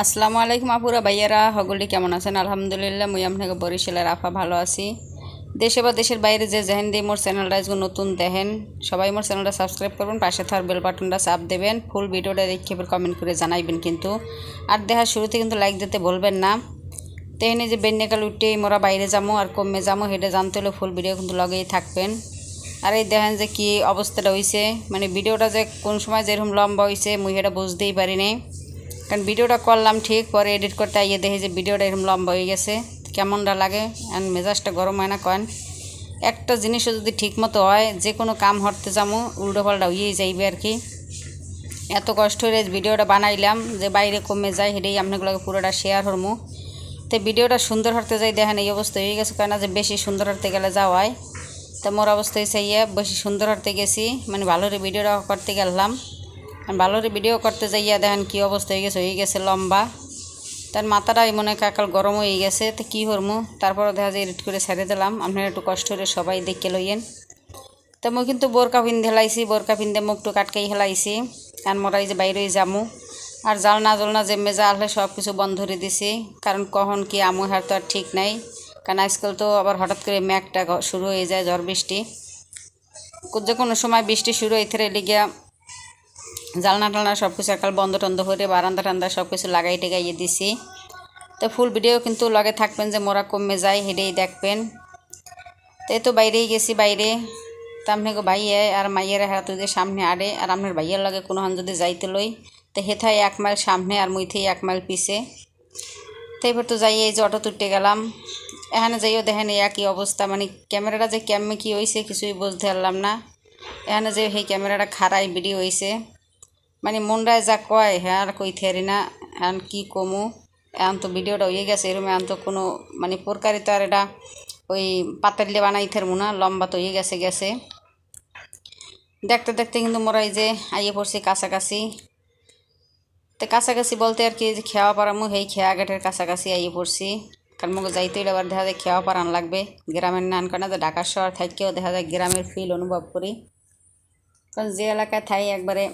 আসসালামু আলাইকুম আপুরা ভাইয়ারা হগলি কেমন আছেন? আলহামদুলিল্লাহ, মুই আপনাকে বরিশালের আফা ভালো আছি। দেশে বা দেশের বাইরে যে যেহেন দিয়ে মোর চ্যানেলটা আজকে নতুন দেখেন, সবাই মোর চ্যানেলটা সাবস্ক্রাইব করবেন, পাশে থার বেল বাটনটা চাপ দেবেন, ফুল ভিডিওটা দেখে কমেন্ট করে জানাইবেন কিন্তু। আর দেখার শুরুতে কিন্তু লাইক দিতে বলবেন না। তেহনে যে বেন্যকাল উঠে মোরা বাইরে যাব আর কমে যাব হেঁটে জানতে হলে ফুল ভিডিও কিন্তু লগেই থাকবেন। আর এই দেখেন যে কি অবস্থাটা হয়েছে মানে ভিডিওটা যে কোন সময় যেরকম লম্বা হয়েছে মুই এটা বুঝতেই পারি পারিনি। কারণ ভিডিওটা করলাম ঠিক, পরে এডিট করতে আইয়ে দেখি যে ভিডিওটা এরকম লম্বা হয়ে গেছে, কেমনটা লাগে? আর মেজাজটা গরম হয় না কন একটা জিনিসও যদি ঠিক মতো হয়, যে কোনো কাম হরতে যাব উল্টো পাল্টা হইয়েই যাইবে আর কি। এত কষ্ট করে ভিডিওটা বানাইলাম, যে বাইরে কমে যায় হেঁটেই আপনাগুলোকে পুরোটা শেয়ার হরমু। তো ভিডিওটা সুন্দর হতে যাই দেখেন এই অবস্থা হয়ে গেছে কেন যে বেশি সুন্দর হতে গেলে যাওয়ায় তো মোর অবস্থা হয়েছে ইয়ে বেশি সুন্দর হতে গেছি মানে ভালো ভিডিওটা করতে গেলাম। আর ভালো ভিডিও করতে যাইয়া দেখেন কী অবস্থা হয়ে গেছে হয়ে গেছে লম্বা। তার মাথাটাই মনে কাকাল গরম হয়ে গেছে, তো কী করব তারপর দেখা যায় এডিট করে ছেড়ে দিলাম। আপনারা একটু কষ্ট করে সবাই দেখে লইয়েন। তো মই কিন্তু বোরকা পিন্ধে হেলাইছি বোরকা পিন্ধে মুখটু কাটকাই হেলাইছি। আর মোরাই যে বাইরে যামু। আর জালনা জলনা জেমে যা হলে সব কিছু বন্ধ করে দিছি। কারণ কখন কি আমু হার তো আর ঠিক নাই। কারণ আজকাল তো আবার হঠাৎ করে ম্যাঘটা গ- শুরু হয়ে যায় ঝড় বৃষ্টি। যে কোনো সময় বৃষ্টি শুরু থেকে লিগিয়া জালনা টালনা সব কিছু একাল বন্ধ টন্ধ করে বারান্দা টান্দা সব কিছু লাগাই টেগাইয়ে দিছি। তো ফুল ভিডিও কিন্তু লগে থাকবেন যে মোরা কমে যায় হেডেই দেখবেন। তো তো বাইরেই গেছি বাইরে। তো আপনাকে ভাইয়ে আর মাইয়ের হাত যে সামনে আড়ে, আর আপনার ভাইয়ের লগে কোনো হান যদি যাইতে লই, তো হেথায় এক মাইল সামনে আর মুইথেই এক মাইল পিছে। তো এবার তো যাই এই যে অটো তুলতে গেলাম। এখানে যাইও দেখেন এই একই অবস্থা মানে ক্যামেরাটা যে কেমনে কি হয়েছে কিছুই বুঝতে পারলাম না। এখানে যে সেই ক্যামেরাটা খারাই ভিডিও হয়েছে মানে মনটায় যা কয় হ্যাঁ আর কই থেরি না। এখন কি কমু? এখন তো ভিডিওটা হয়ে গেছে এরকম এখন তো কোনো মানে প্রকারই তো আর এটা ওই পাতালে বানাই থেরমু না লম্বা তো হয়ে গেছে গেছে। দেখতে দেখতে কিন্তু মোরা এই যে আইয়ে পড়ছি কাছাকাছি। তো কাছাকাছি বলতে আর কি যে খেওয়া পারামু সেই খেয়া ঘাটের কাছাকাছি আইয়ে পড়ছি। কারণ মুখে যাইতে হইলে আবার দেখা যায় খেওয়া পারান লাগবে। গ্রামের নান কারণে যে ঢাকা শহর থাকেও দেখা যায় গ্রামের ফিল অনুভব করি। কারণ যে এলাকায় থাই, একবারে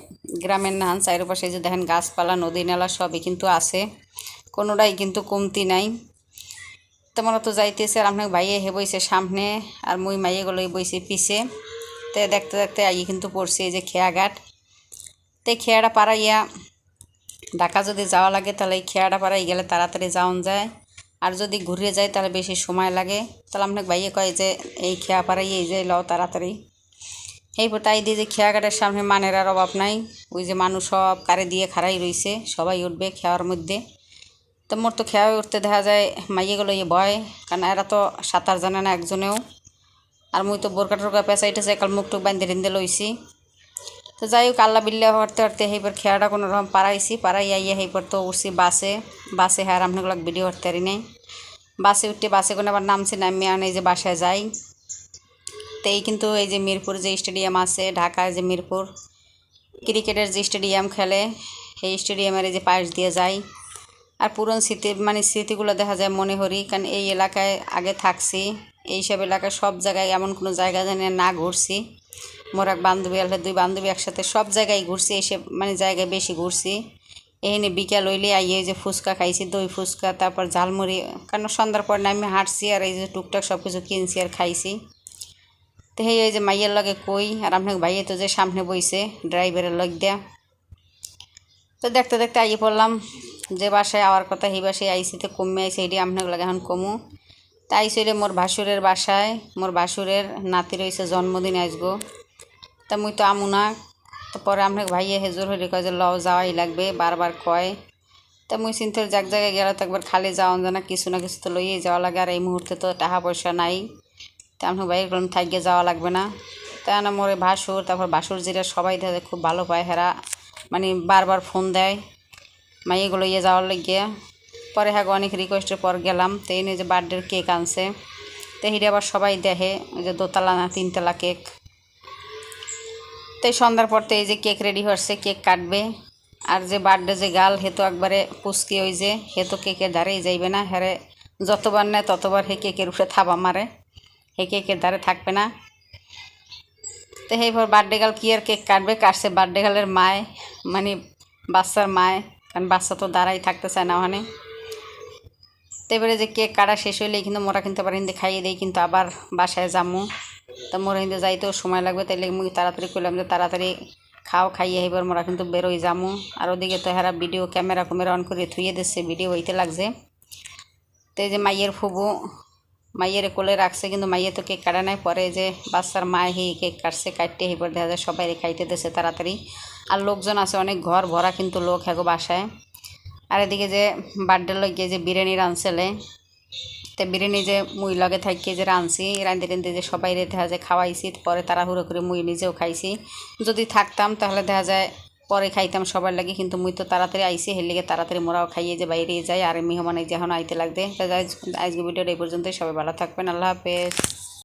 গ্রামের নান, চারিপাশে যে দেখেন গাছপালা, নদী নালা সবই কিন্তু আছে। কোনোটাই কিন্তু কমতি নাই। তোমরা তো যাইতেছে আর আপনার ভাইয়ে হে বইছে সামনে আর মুই মাইয়ে গুলো বইছে পিছে। তে দেখতে দেখতে আই কিন্তু পড়ছে এই যে খেয়াঘাট। তে খেয়াটা পাড়াইয়া ঢাকা যদি যাওয়া লাগে তাহলে এই খেয়াটা পাড়াই গেলে তাড়াতাড়ি যাওন যায়। আর যদি ঘুরে যায় তাহলে বেশি সময় লাগে। তাহলে আপনাকে ভাইয়ে কয় যে এই খেয়া পাড়াই এই যে লও তাড়াতাড়ি। এই তাই দিয়ে যে খেয়াঘাটের সামনে মানের আর অভাব নাই। ওই যে মানুষ সব কারে দিয়ে খাড়াই রইছে, সবাই উঠবে খেয়ার মধ্যে। তো মোর তো খেয়ায় উঠতে দেখা যায় মাইয়েগুলো ইয়ে ভয়, কারণ এরা তো সাঁতার জানে না একজনেও। আর মুই তো বোরকা টোরকা পেঁচাইতেছে, কাল মুখ টুক বান্ধে রিন্দে লইছি। তো যাই হোক, আল্লাহ বিল্লা হরতে হরতে সেইবার খেয়াটা কোনো রকম পারাইছি, পারাই আইয়া সেইবার তো উঠছি বাসে। বাসে হ্যাঁ আপনাগুলো ভিডিও করতে পারি নাই। বাসে উঠতে বাসে কোনো আবার নামছি নামি আনে যে বাসায় যাই। তো এই কিন্তু এই যে মিরপুর যে স্টেডিয়াম আছে ঢাকায় যে মিরপুর, ক্রিকেটের যে স্টেডিয়াম খেলে সেই স্টেডিয়ামের এই যে পাশ দিয়ে যাই। আর পুরনো স্মৃতি মানে স্মৃতিগুলো দেখা যায় মনে করি কারণ এই এলাকায় আগে থাকছি। এইসব এলাকায় সব জায়গায় এমন কোনো জায়গা জানি না ঘুরছি। মোর এক বান্ধবী আলে দুই বান্ধবী একসাথে সব জায়গায় ঘুরছি এইসব মানে জায়গায় বেশি ঘুরছি। এখানে বিকেল হইলে আইয়ে যে ফুচকা খাইছি, দই ফুচকা, তারপর ঝালমুড়ি, কারণ সন্ধ্যার পর আমি হাঁটছি আর এই যে টুকটাক সব কিছু কিনছি আর খাইছি। তো সেই ওই যে মাইয়ের লগে কই, আর আপনাকে ভাইয়ে তো যে সামনে বইছে, ড্রাইভারের লগ দেয়া। তো দেখতে দেখতে আইয়ে পড়লাম যে বাসায় আওয়ার কথা সেই বাসায় আইসি তো কমে আইসি এটি আপনার লাগে এখন কমু। তাই চলে মোর ভাসুরের বাসায়, মোর ভাসুরের নাতি রয়েছে জন্মদিন আসব তা মুই তো আমু না, তো পরে আপনাকে ভাইয়ে হেজুর হলে কয় যে, লও যাওয়াই লাগবে বারবার কয়। তা মুই চিন্তার যাক জায়গায় গেলে তো একবার খালি যাওয়ান জানা, কিছু না কিছু তো লইয়ে যাওয়া লাগে, আর এই মুহূর্তে তো টাকা পয়সা নাই। তা ভাইয়ের বললাম থাকিয়ে যাওয়া লাগবে না। তা না, মোরে ভাসুর, তারপর ভাসুর যেটা সবাই দেখে খুব ভালো পায়, হেরা মানে বারবার ফোন দেয়। মাইয়েগুলো ইয়ে যাওয়ার লাগিয়ে পরে হ্যাঁ অনেক রিকোয়েস্টের পর গেলাম, তো এই যে বার্থডের কেক আনছে। তো হিরে আবার সবাই দেখে যে দোতলা না, তিনতলা কেক তো সন্ধ্যার পর তো এই যে কেক রেডি হচ্ছে কেক কাটবে। আর যে বার্থডে যে গাল, হে একবারে পুচকি ওই যে, হে তো কেকের ধারেই যাইবে না। হ্যারে যতবার নেয় ততবার হে কেকের উপরে থাবা মারে। হে কেকের ধারে থাকবে না। তো সেইবার বার্থডে গাল কি আর কেক কাটবে? কাটছে বার্থডে গালের মায় মানে বাচ্চার মায়, কারণ বাচ্চা তো দাঁড়াই থাকতে চায় না ওখানে। তো এবারে যে কেক কাটা শেষ হইলে কিন্তু মোরা কিন্তু আবার হিন্দি খাইয়ে দিই, কিন্তু আবার বাসায় যামু। তো মোরা হিন্দি যাইতেও সময় লাগবে, তাইলে মুই তাড়াতাড়ি করলাম যে তাড়াতাড়ি খাও, খাইয়ে এবার মোরা কিন্তু বেরোই যামু। আর ওদিকে তো হেরা ভিডিও ক্যামেরা ক্যামেরা অন করে থুয়ে দিচ্ছে, ভিডিও হইতে লাগছে। তো এই যে মাইয়ের ফুবু মাইয়ের কোলে রাখছে, কিন্তু মাইয়ে তো কেক কাটা নাই। পরে যে বাচ্চার মা হি কেক কাটছে, কাটতে এবার দেখা যায় সবাই খাইতে দিচ্ছে তাড়াতাড়ি। আর লোকজন আছে, অনেক ঘর ভরা কিন্তু লোক হ্যাগো বাসায়। আর এদিকে যে বার্থডে লগে যে বিরিয়ানি রাঁধছিলে তো বিরিয়ানি যে মুই লগে থাকি যে রাঁধছি, রাঁধতে রাঁধতে যে সবাই দেখা যায় খাওয়াইছি, পরে তাড়াহুড়ো করে মুই নিজেও খাইছি। যদি থাকতাম তাহলে দেখা যায় পরে খাইতাম সবার লাগে, কিন্তু মুই তো তাড়াতাড়ি আইসি হের লেগে তাড়াতাড়ি মোরাও খাইয়ে যে বাইরে যাই, আর মেহমান এই যে এখন আইতে লাগবে। আজকে ভিডিওটা এই পর্যন্তই, সবাই ভালো থাকবেন, আল্লাহ হাফেজ।